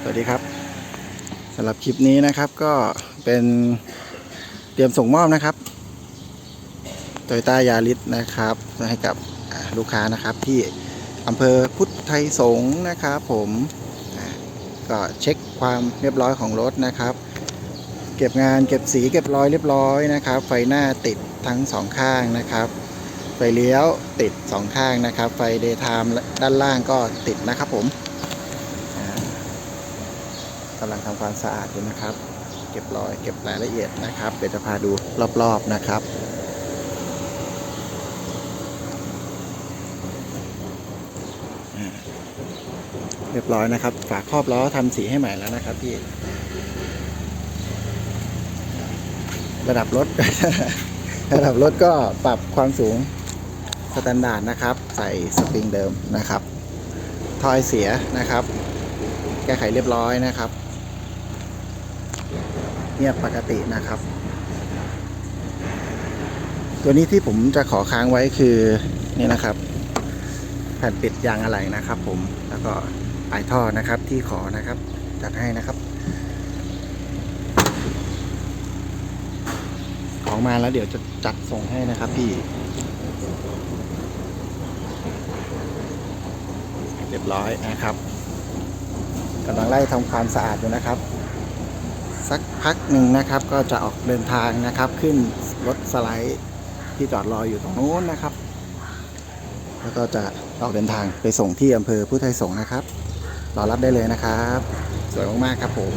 สวัสดีครับสำหรับคลิปนี้นะครับก็เป็นเตรียมส่งมอบนะครับโตโยต้ายาริสนะครับให้กับลูกค้านะครับที่อำเภอพุทธไทยสงฆ์นะครับผมก็เช็คความเรียบร้อยของรถนะครับ เก็บงานเก็บสีเก็บรอยเรียบร้อยนะครับ ไฟหน้าติดทั้งสองข้างนะครับ ไฟเลี้ยวติดสองข้างนะครับ ไฟเดย์ไทม์ด้านล่างก็ติดนะครับผม กำลังทำความสะอาดอยู่นะครับ เก็บรอยเก็บรายละเอียดนะครับ เดี๋ยวจะพาดูรอบๆนะครับเรียบร้อยนะครับ ฝาครอบล้อทำสีให้ใหม่แล้วนะครับพี่ ระดับรถ ระดับรถก็ปรับความสูงสแตนดาร์ดนะครับ ใส่สปริงเดิมนะครับทอยเสียนะครับ แก้ไขเรียบร้อยนะครับ เงียบปกตินะครับ ตัวนี้ที่ผมจะขอค้างไว้คือนี่นะครับ แผ่นปิดยางอะไหล่นะครับ ผมแล้วก็ปลายท่อนะครับที่ขอนะครับ จัดให้นะครับ ของมาแล้วเดี๋ยวจะจัดส่งให้นะครับพี่เรียบร้อยนะครับกำลังไล่ทำความสะอาดอยู่นะครับ สักพักหนึ่งนะครับ ก็จะออกเดินทางนะครับ ขึ้นรถสไลด์ที่จอดรออยู่ตรงนู้นนะครับ แล้วก็จะออกเดินทางไปส่งที่อำเภอพุทธไทยสงนะครับรอรับได้เลยนะครับ สวยมากๆครับผม